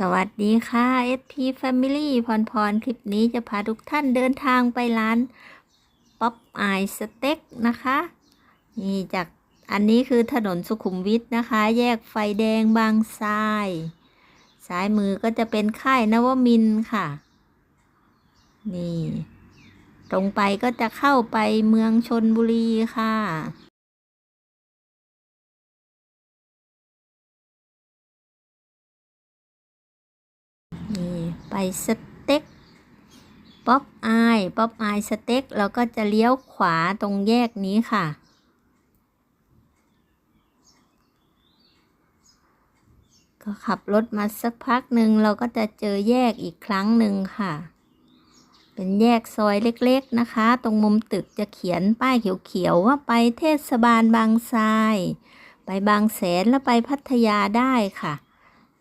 สวัสดีค่ะ SP Family พรพร คลิปนี้จะพาทุกท่านเดินทางไปร้านป๊อปไอสเต็กนะคะ นี่จากอันนี้คือถนนสุขุมวิทนะคะ แยกไฟแดงบางทราย ซ้ายมือก็จะเป็นค่ายนวมินค่ะ นี่ ตรงไปก็จะเข้าไปเมืองชนบุรีค่ะ ไปสเต็กป๊อปอายป๊อปอายสเต็กเราก็จะเลี้ยวขวาตรงแยกนี้ค่ะ ก็ขับรถมาสักพักหนึ่งเราก็จะเจอแยกอีกครั้งหนึ่งค่ะ เป็นแยกซอยเล็กๆนะคะ ตรงมุมตึกจะเขียนป้ายเขียวๆว่าไปเทศบาลบางทราย ไปบางแสนแล้วไปพัทยาได้ค่ะ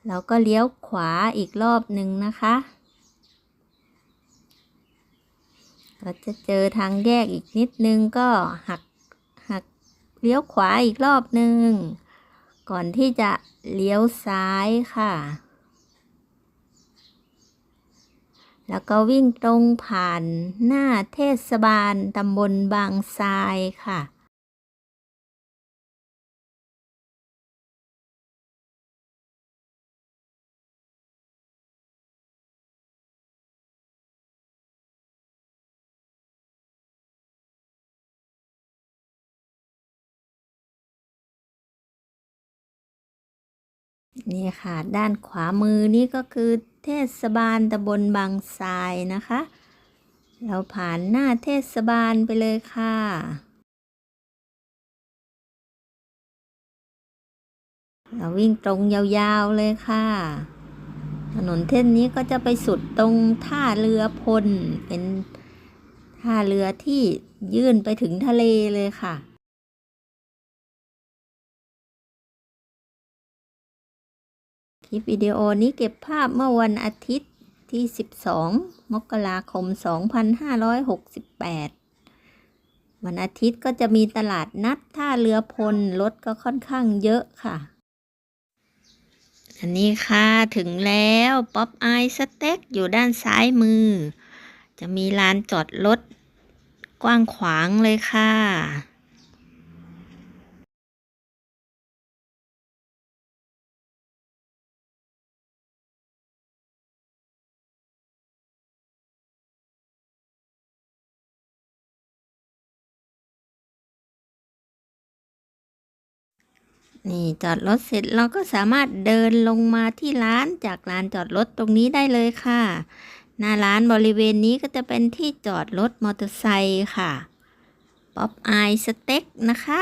เราก็เลี้ยวขวาอีกรอบหนึ่งนะคะ ก็จะเจอทางแยกอีกนิดนึงก็หักหักเลี้ยวขวาอีกรอบหนึ่งก่อนที่จะเลี้ยวซ้ายค่ะ แล้วก็วิ่งตรงผ่านหน้าเทศบาลตำบลบางทรายค่ะ นี่ค่ะ ด้านขวามือนี่ก็คือเทศบาลตำบลบางทรายนะคะ เราผ่านหน้าเทศบาลไปเลยค่ะเราวิ่งตรงยาวๆเลยค่ะ ถนนเส้นนี้ก็จะไปสุดตรงท่าเรือพล เป็นท่าเรือที่ยื่นไปถึงทะเลเลยค่ะ ลิปวิดีโอนี้เก็บภาพเมื่อวันอาทิตย์ที่ 12 มกราคม 2568 วันอาทิตย์ก็จะมีตลาดนัดท่าเรือพลรถก็ค่อนข้างเยอะค่ะ อันนี้ค่ะถึงแล้วป๊อปไอสเต็กอยู่ด้านซ้ายมือ จะมีลานจอดรถกว้างขวางเลยค่ะ นี่จอดรถเสร็จเราก็สามารถเดินลงมาที่ร้านจากลานจอดรถตรงนี้ได้เลยค่ะ หน้าร้านบริเวณนี้ก็จะเป็นที่จอดรถมอเตอร์ไซค์ค่ะป๊อปไอสเต็กนะคะ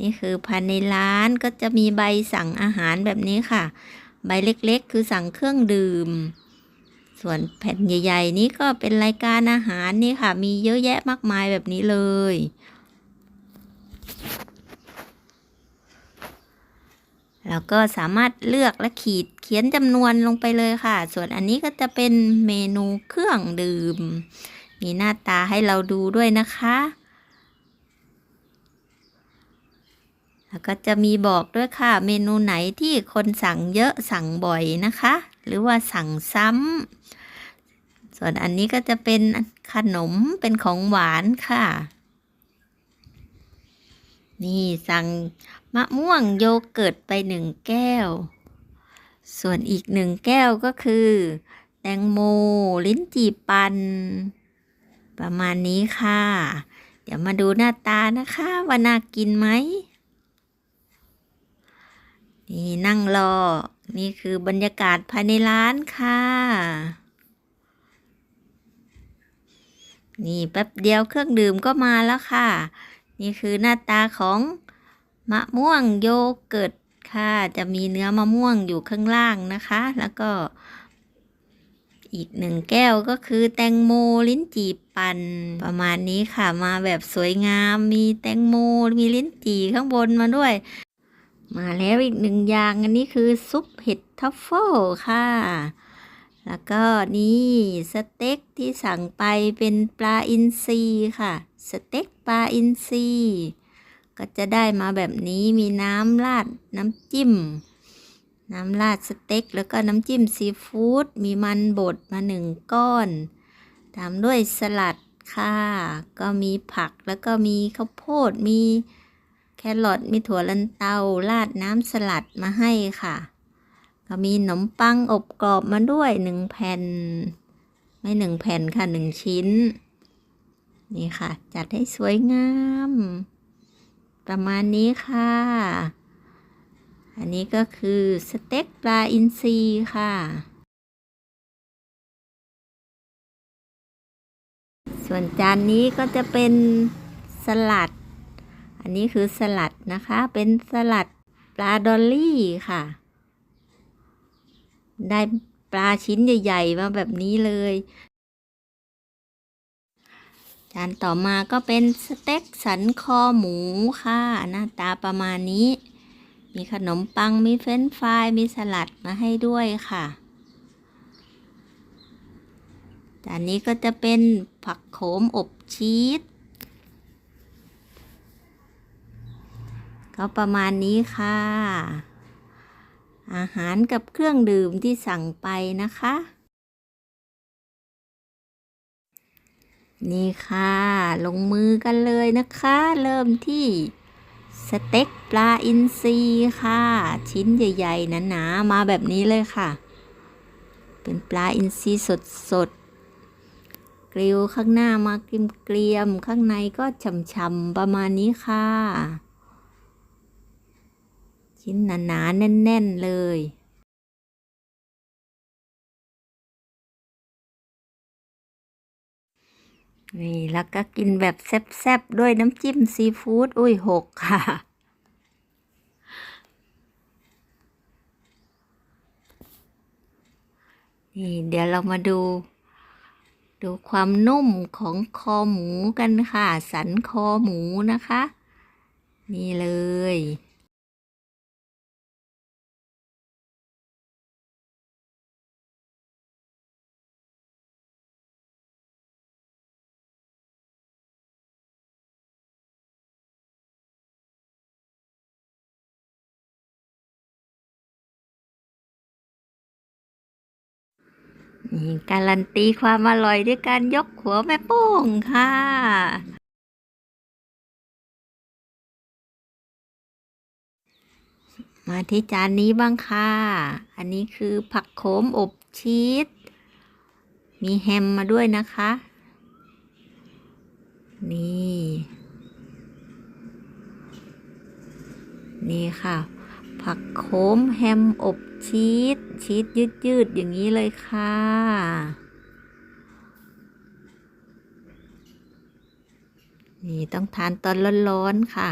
นี่คือภายในร้านก็จะมีใบสั่งอาหารแบบนี้ค่ะ ใบเล็กๆ คือสั่งเครื่องดื่ม ส่วนแผ่นใหญ่ ๆ นี้ก็เป็นรายการอาหารนี่ค่ะ มีเยอะแยะมากมายแบบนี้เลย แล้วก็สามารถเลือกและขีดเขียนจำนวนลงไปเลยค่ะ ส่วนอันนี้ก็จะเป็นเมนูเครื่องดื่ม มีหน้าตาให้เราดูด้วยนะคะ แล้วก็จะมีบอกด้วยค่ะ เมนูไหนที่คนสั่งเยอะสั่งบ่อยนะคะ หรือว่าสั่งซ้ำ ส่วนอันนี้ก็จะเป็นขนมเป็นของหวานค่ะ นี่สั่ง มะม่วงโยเกิร์ตไปหนึ่งแก้ว ส่วนอีกหนึ่งแก้วก็คือ แตงโม ลิ้นจี่ปัน ประมาณนี้ค่ะ เดี๋ยวมาดูหน้าตานะคะว่าน่ากินไหม นี่นั่งรอ นี่คือบรรยากาศภายในร้านค่ะ นี่แป๊บเดียวเครื่องดื่มก็มาแล้วค่ะ นี่คือหน้าตาของ มะม่วงโยเกิร์ตค่ะ จะมีเนื้อมะม่วงอยู่ข้างล่างนะคะ แล้วก็ อีกหนึ่งแก้วก็คือแตงโมลิ้นจี่ปั่นประมาณนี้ค่ะ มาแบบสวยงาม มีแตงโม มีลิ้นจี่ข้างบนมาด้วย มาแล้วอีกหนึ่งอย่างอันนี้คือซุปเห็ดทัฟเฟิลค่ะแล้วก็นี่สเต็กที่สั่งไปเป็นปลาอินทรีค่ะ สเต็กปลาอินทรี ก็จะได้มาแบบนี้มีน้ำราดน้ำจิ้ม น้ำราดสเต็ก แล้วก็น้ำจิ้มซีฟู้ดมีมันบดมาหนึ่งก้อนตามด้วยสลัดค่ะ ก็มีผักแล้วก็มีข้าวโพดมีแครอทมีถั่วลันเตาราดน้ำสลัดมาให้ค่ะ ก็มีขนมปังอบกรอบมาด้วยหนึ่งแผ่น ไม่หนึ่งแผ่นค่ะหนึ่งชิ้น นี่ค่ะ จัดให้สวยงาม ประมาณนี้ค่ะ อันนี้ก็คือสเต็กปลาอินทรีค่ะ ส่วนจานนี้ก็จะเป็นสลัด อันนี้คือสลัดนะคะ เป็นสลัดปลาดอลลี่ค่ะ ได้ปลาชิ้นใหญ่ ๆ มาแบบนี้เลยานต่อมาก็เป็นสเต็กสันคอหมูค่ะ หน้าตาประมาณนี้ มีขนมปังมีเฟรนฟรายมีสลัดมาให้ด้วยค่ะจานนี้ก็จะเป็นผักโขมอบชีสก็ประมาณนี้ค่ะ อาหารกับเครื่องดื่มที่สั่งไปนะคะ นี่ค่ะ ลงมือกันเลยนะคะ เริ่มที่สเต็กปลาอินทรีค่ะ ชิ้นใหญ่ๆหนาๆมาแบบนี้เลยค่ะ เป็นปลาอินทรีสดๆกริลข้างหน้ามาเกรียมๆข้างในก็ฉ่ำๆประมาณนี้ค่ะ ชิ้นหนาๆแน่น ๆ เลย นี่แล้วก็กินแบบแซ่บๆ ด้วยน้ำจิ้มซีฟู้ดอุ้ยหกค่ะ นี่เดี๋ยวเรามาดู ดูความนุ่มของคอหมูกันค่ะ สันคอหมูนะคะ นี่เลย นี่การันตีความอร่อยด้วยการยกหัวแม่โป้งค่ะมาที่จานนี้บ้างค่ะ อันนี้คือผักโขมอบชีส มีแฮมมาด้วยนะคะ นี่ นี่ค่ะ ผักโขมแฮมอบชีสชีสยืดๆอย่างนี้เลยค่ะ นี่ต้องทานตอนร้อนๆค่ะ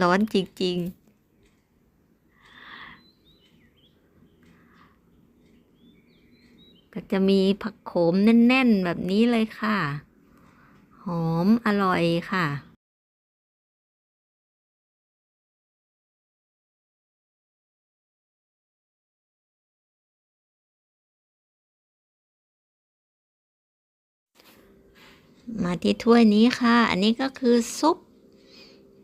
ร้อนจริงๆก็จะมีผักโขมแน่น ๆ แบบนี้เลยค่ะ หอมอร่อยค่ะ มาที่ถ้วยนี้ค่ะ อันนี้ก็คือซุป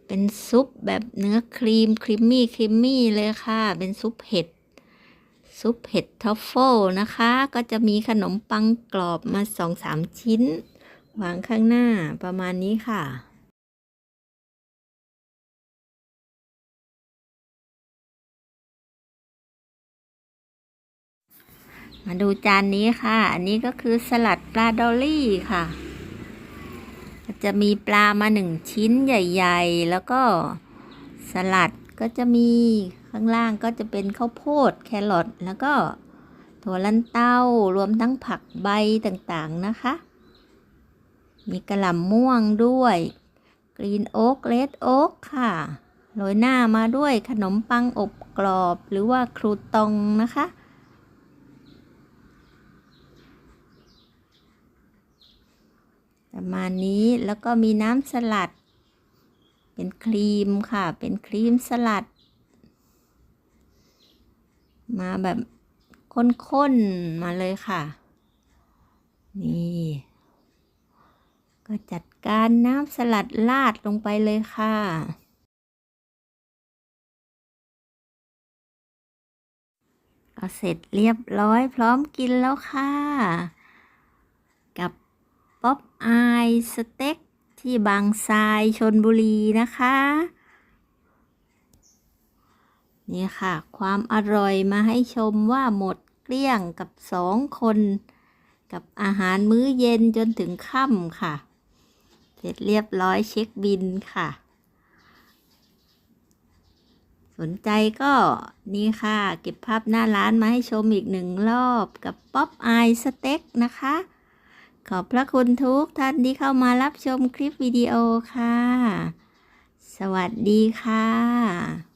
เป็นซุปแบบเนื้อครีมครีมมี่ครีมมี่เลยค่ะ เป็นซุปเห็ด ซุปเห็ดทัฟเฟิลนะคะ ก็จะมีขนมปังกรอบมาสองสามชิ้น วางข้างหน้าประมาณนี้ค่ะมาดูจานนี้ค่ะ อันนี้ก็คือสลัดปลาดอลลี่ค่ะ จะมีปลามาหนึ่งชิ้นใหญ่ ๆ แล้วก็สลัดก็จะมีข้างล่างก็จะเป็นข้าวโพดแครอทแล้วก็ถั่วลันเต้ารวมทั้งผักใบต่างๆนะคะ มีกระหล่ำม่วงด้วยกรีนโอ๊กเลดโอ๊กค่ะโรยหน้ามาด้วยขนมปังอบกรอบหรือว่าครูตองนะคะ ประมาณนี้แล้วก็มีน้ำสลัด เป็นครีมค่ะ เป็นครีมสลัด มาแบบข้นๆ มาเลยค่ะ นี่ ก็จัดการน้ำสลัดลาดลงไปเลยค่ะก็เสร็จเรียบร้อยพร้อมกินแล้วค่ะ กับ ป๊อปอายสเต็กที่บางทรายชนบุรีนะคะ นี่ค่ะ ความอร่อยมาให้ชมว่าหมดเกลี้ยงกับสองคน กับอาหารมื้อเย็นจนถึงค่ำค่ะ เสร็จเรียบร้อยเช็คบินค่ะ สนใจก็นี่ค่ะ เก็บภาพหน้าร้านมาให้ชมอีกหนึ่งรอบกับป๊อปอายสเต็กนะคะ ขอบพระคุณทุกท่านที่เข้ามารับชมคลิปวิดีโอค่ะ สวัสดีค่ะ